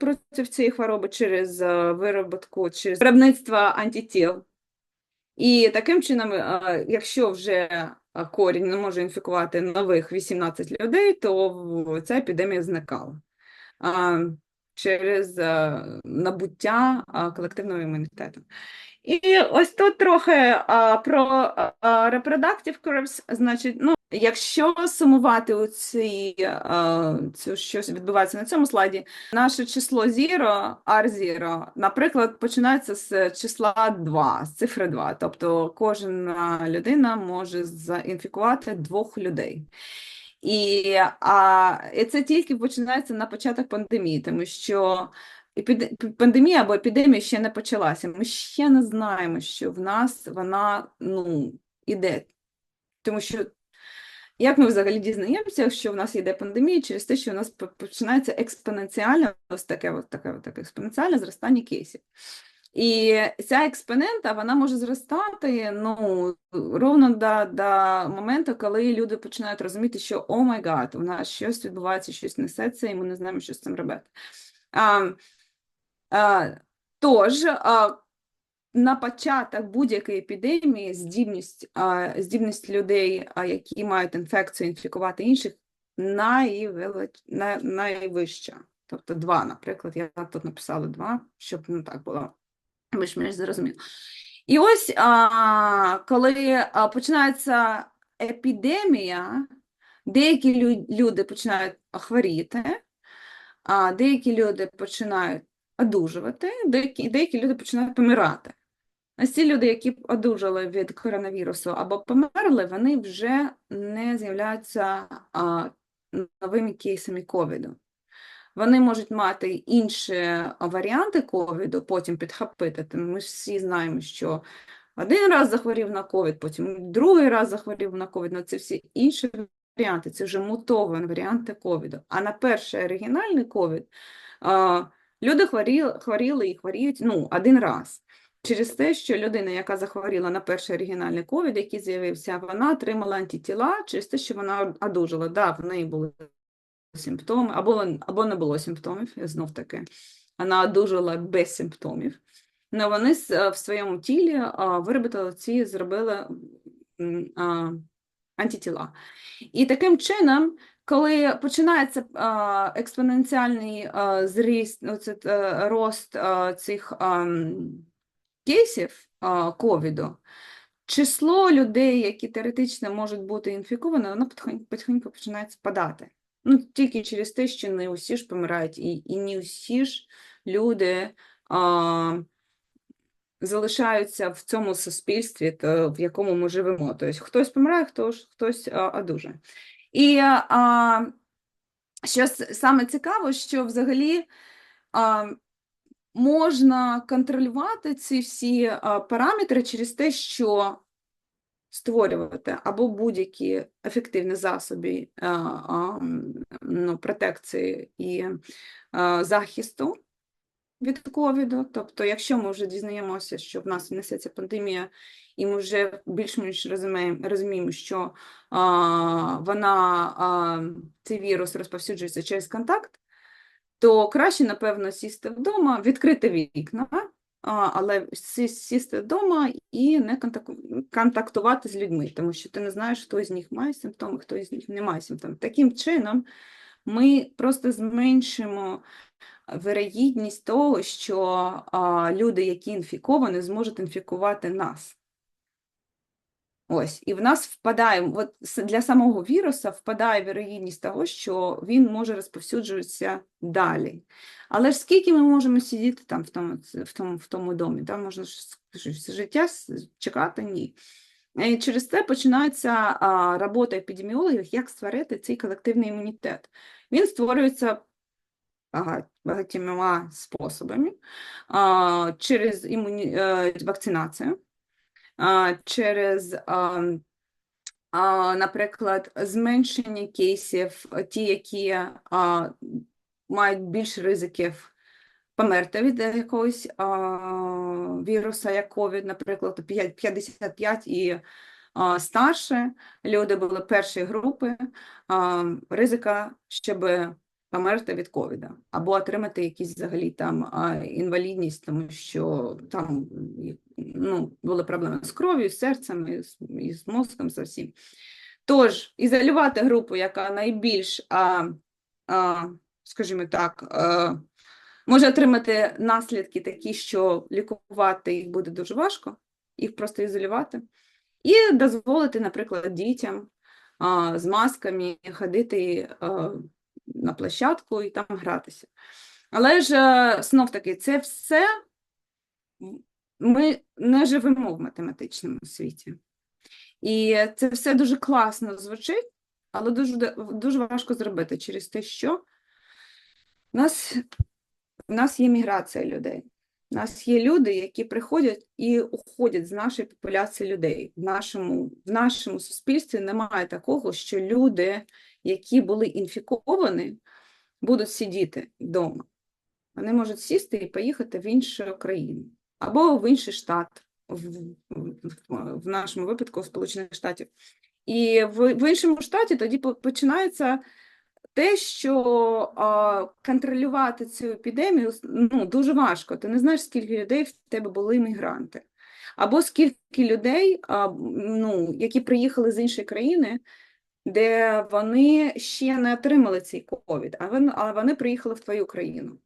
проти цієї хвороби через е, вироботку, через виробництво антитіл. І таким чином, е, якщо вже е, корінь не може інфікувати нових 18 людей, то ця епідемія зникала через набуття колективного імунітету. І ось тут трохи про reproductive curves, значить, ну, якщо сумувати у ці, а, цю, що відбувається на цьому слайді, наше число zero, R0, наприклад, починається з числа 2, з цифри 2, тобто кожна людина може заінфікувати двох людей. І, а, і це тільки починається на початок пандемії, тому що пандемія або епідемія ще не почалася. Ми ще не знаємо, що в нас вона ну, іде. Тому що як ми взагалі дізнаємося, що в нас йде пандемія через те, що у нас починається експоненціальне ось таке, ось таке, ось таке експоненціальне зростання кейсів. І ця експонента вона може зростати ну, ровно до, до моменту, коли люди починають розуміти, що о май гад, у нас щось відбувається, щось несеться, і ми не знаємо, що з цим робити. А, а, тож, а, на початок будь-якої епідемії здібність, а, здібність людей, які мають інфекцію, інфікувати інших, найвища. Тобто два, наприклад, я тут написала два, щоб ну, так було більш-менш зрозуміло. І ось, а, коли починається епідемія, деякі лю- люди починають хворіти, а деякі люди починають одужувати, деякі, деякі люди починають помирати. Ось ці люди, які одужали від коронавірусу або померли, вони вже не з'являються новими кейсами ковіду. Вони можуть мати інші варіанти ковіду, потім підхопити. Тому Ми всі знаємо, що один раз захворів на ковід, потім другий раз захворів на ковід. Ну, це всі інші варіанти, це вже мутовані варіанти ковіду. А на перший оригінальний ковід люди хворіли, хворіли і хворіють ну, один раз. Через те, що людина, яка захворіла на перший оригінальний ковід, який з'явився, вона отримала антитіла через те, що вона одужала. Да, в неї були симптоми, або, або не було симптомів, знов таки. Вона одужала без симптомів. Але вони в своєму тілі виробили ці, зробили антитіла. І таким чином, коли починається експоненціальний зріст, ну, е, рост цих кейсів ковіду, число людей, які теоретично можуть бути інфіковані, воно потихоньку починає спадати. Ну, тільки через те, що не усі ж помирають, і, і не усі ж люди а, залишаються в цьому суспільстві, то, в якому ми живемо. Тобто хтось помирає, хтось, хтось одужає. І а, що саме цікаво, що взагалі а, можна контролювати ці всі параметри через те, що створювати або будь-які ефективні засоби ну, протекції і захисту від ковіду. Тобто, якщо ми вже дізнаємося, що в нас несеться пандемія, і ми вже більш-менш розуміємо, розуміємо що а, вона, а, цей вірус розповсюджується через контакт, то краще, напевно, сісти вдома, відкрити вікна, але сісти вдома і не контактувати з людьми, тому що ти не знаєш, хто з них має симптоми, хто з них не має симптомів. Таким чином, ми просто зменшимо вирогідність того, що люди, які інфіковані, зможуть інфікувати нас. Ось, і в нас впадає, от для самого віруса впадає вірогідність того, що він може розповсюджуватися далі. Але ж скільки ми можемо сидіти там в тому, в тому, в тому домі? Там можна все життя чекати? Ні. І через це починається а, робота епідеміологів, як створити цей колективний імунітет. Він створюється бага- багатьма способами через імуні... е, вакцинацію, через, наприклад, зменшення кейсів, ті, які мають більш ризиків померти від якогось віруса, як COVID, наприклад, п'ять- 55 і старше люди були першої групи ризика, щоб померти від ковіда, або отримати якісь взагалі там інвалідність, тому що там ну, були проблеми з кров'ю, з серцем, і з, мозком, з всім. Тож, ізолювати групу, яка найбільш, а, а, скажімо так, а, може отримати наслідки такі, що лікувати їх буде дуже важко, їх просто ізолювати, і дозволити, наприклад, дітям а, з масками ходити а, на площадку і там гратися. Але ж е, знов таки, це все ми не живемо в математичному світі. І це все дуже класно звучить, але дуже, дуже важко зробити через те, що в нас, в нас є міграція людей. У нас є люди, які приходять і уходять з нашої популяції людей. В нашому, в нашому суспільстві немає такого, що люди, які були інфіковані, будуть сидіти вдома. Вони можуть сісти і поїхати в іншу країну або в інший штат, в, в, нашому випадку в Сполучених Штатів. І в, в іншому штаті тоді починається те, що а, контролювати цю епідемію ну, дуже важко. Ти не знаєш, скільки людей в тебе були мігранти, або скільки людей, а, ну, які приїхали з іншої країни, де вони ще не отримали цей ковід, але вони приїхали в твою країну.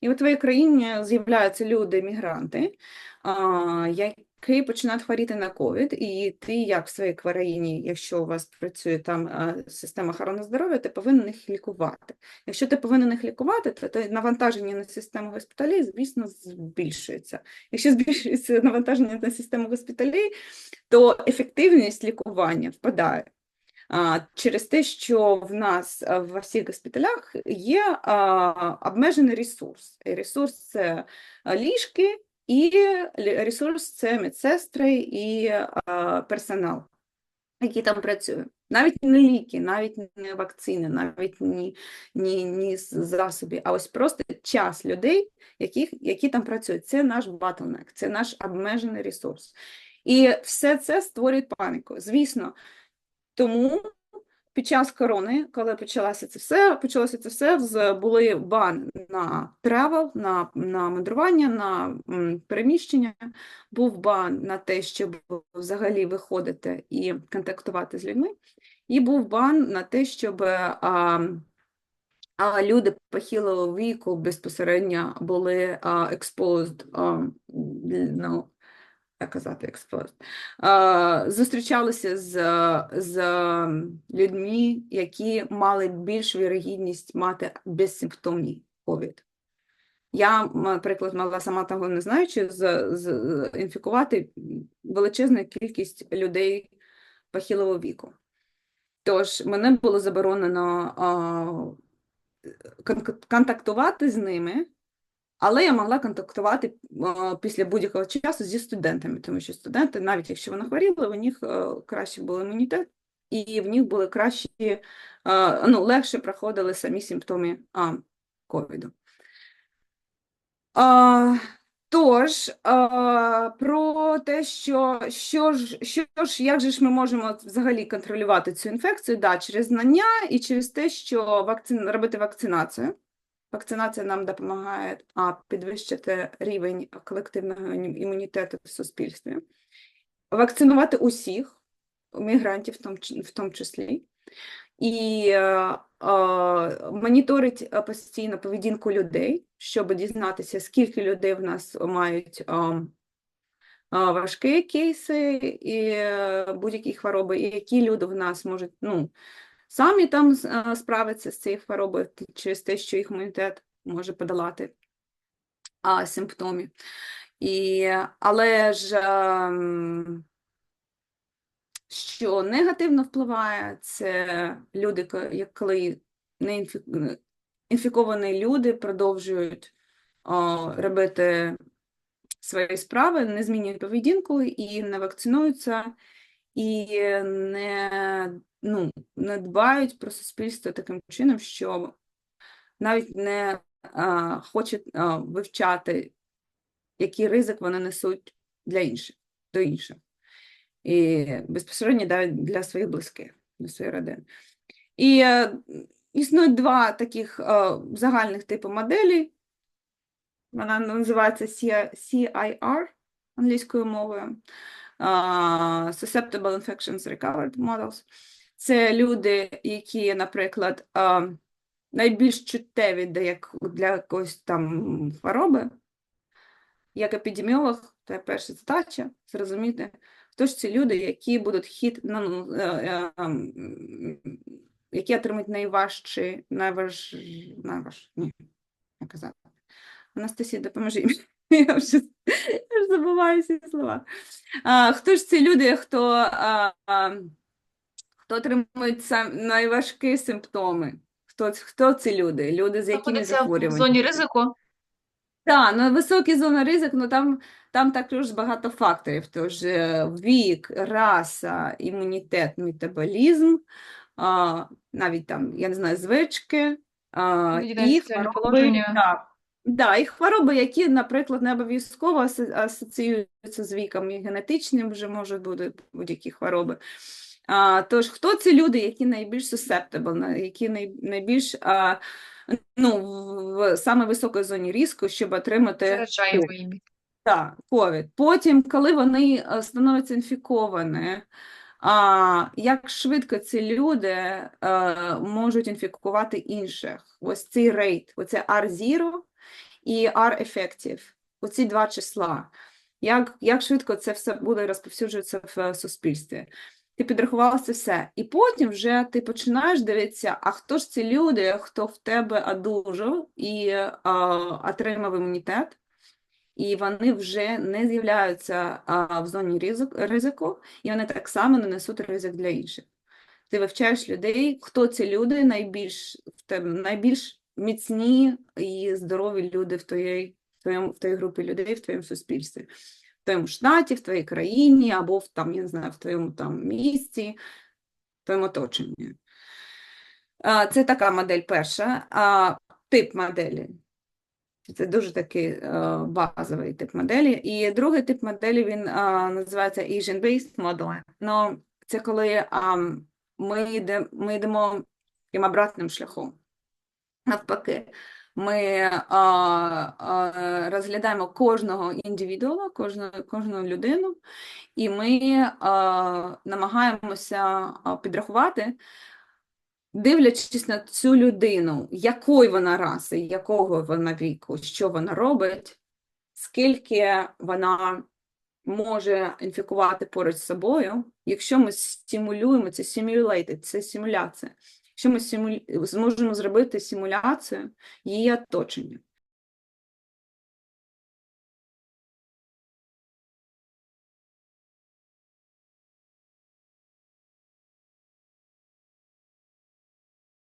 І в твоїй країні з'являються люди-мігранти, які починають хворіти на ковід, і ти, як в своїй країні, якщо у вас працює там система охорони здоров'я, ти повинен їх лікувати. Якщо ти повинен їх лікувати, то навантаження на систему госпіталей, звісно, збільшується. Якщо збільшується навантаження на систему госпіталей, то ефективність лікування впадає. Через те, що в нас в всіх госпіталях є обмежений ресурс. Ресурс це ліжки, і ресурс це медсестри і персонал, який там працює. Навіть не ліки, навіть не вакцини, навіть ні, ні, ні засоби, а ось просто час людей, яких, які там працюють. Це наш bottleneck, це наш обмежений ресурс. І все це створює паніку. Звісно, тому під час корони, коли почалося це все, почалося це все, були бан на тревел, на, на мандрування, на переміщення, був бан на те, щоб взагалі виходити і контактувати з людьми, і був бан на те, щоб а, а люди похилого віку безпосередньо були а, exposed, а, ну, казати, а, зустрічалися з, з людьми, які мали більш вірогідність мати безсимптомні COVID. Я, наприклад, мала сама того не знаючи, з, з, інфікувати величезну кількість людей похилого віку. Тож мене було заборонено а, контактувати з ними, але я могла контактувати після будь-якого часу зі студентами, тому що студенти, навіть якщо вони хворіли, у них е, краще був імунітет, і в них були кращі, е, ну, легше проходили самі симптоми ковіду. Тож, про те, що, що, ж, що ж, як же ж ми можемо взагалі контролювати цю інфекцію? Да, через знання і через те, що вакцин, робити вакцинацію. Вакцинація нам допомагає а, підвищити рівень колективного імунітету в суспільстві. Вакцинувати усіх мігрантів в тому, числі. І е, е, моніторить постійно поведінку людей, щоб дізнатися, скільки людей в нас мають е, важкі кейси і е, будь-які хвороби, і які люди в нас можуть ну, самі там е, з цією хворобою через те, що їх імунітет може подолати а, симптомів. І, але ж ем, що негативно впливає, це люди, коли не інфі- інфіковані люди продовжують о, робити свої справи, не змінюють поведінку і не вакцинуються, і не, ну, не дбають про суспільство таким чином, що навіть не а, хочуть а, вивчати, який ризик вони несуть для інших, до інших. І безпосередньо навіть для своїх близьких, для своєї родини. І е, існують два таких е, загальних типу моделі. Вона називається CIR англійською мовою. Susceptible Infections Recovered Models. Це люди, які, наприклад, найбільш чуттєві для якоїсь там хвороби. Як епідеміолог, це перша задача зрозуміти, хто ж ці люди, які будуть хід, ну, е, е, ем, які отримують найважчі, найваж, найваж, ні, як казати. Анастасія, допоможи мені. Я вже, я вже забуваю всі слова. А, хто ж ці люди, хто, а, а, хто отримують сам, найважкі симптоми? Хто, хто ці люди? Люди, з якими Знаходиться в зоні ризику. Так, ну високі зони ризику, ну там, там також багато факторів. Тож е, вік, раса, імунітет, метаболізм, а, навіть там, я не знаю, звички, а, і хвороби, так, да, і хвороби, які, наприклад, не обов'язково асоціюються з віком і генетичним, вже можуть бути будь-які хвороби. А, тож, хто ці люди, які найбільш susceptible, які най, найбільш а, ну, в, саме високій зоні ризику, щоб отримати так, ковід. Потім, коли вони е, становляться інфіковані, а, як швидко ці люди е, можуть інфікувати інших? Ось цей рейт, оце R0 і R-effective, оці два числа. Як, як швидко це все буде розповсюджуватися в е, суспільстві? Ти підрахувала це все. І потім вже ти починаєш дивитися, а хто ж ці люди, хто в тебе одужав і е, отримав імунітет, і вони вже не з'являються а, в зоні ризик, ризику, і вони так само не несуть ризик для інших. Ти вивчаєш людей, хто ці люди найбільш в тебе найбільш міцні і здорові люди в твоїй, в в твоїй групі людей, в твоєму суспільстві, в твоєму штаті, в твоїй країні, або в там, я не знаю, в твоєму там місті, в твоєму оточенні. Це така модель перша. А, Тип моделі. Це дуже такий е, базовий тип моделі. І другий тип моделі він е, називається Asian-based modeling. Ну, це коли а, ми, йде, ми йдемо таким обратним шляхом. Навпаки, ми а, а, розглядаємо кожного індивідуала, кожну, кожну людину, і ми а, намагаємося підрахувати, дивлячись на цю людину, якої вона раси, якого вона віку, що вона робить, скільки вона може інфікувати поруч з собою, якщо ми стимулюємо це simulated, це симуляція. Якщо ми зможемо зробити симуляцію її оточення.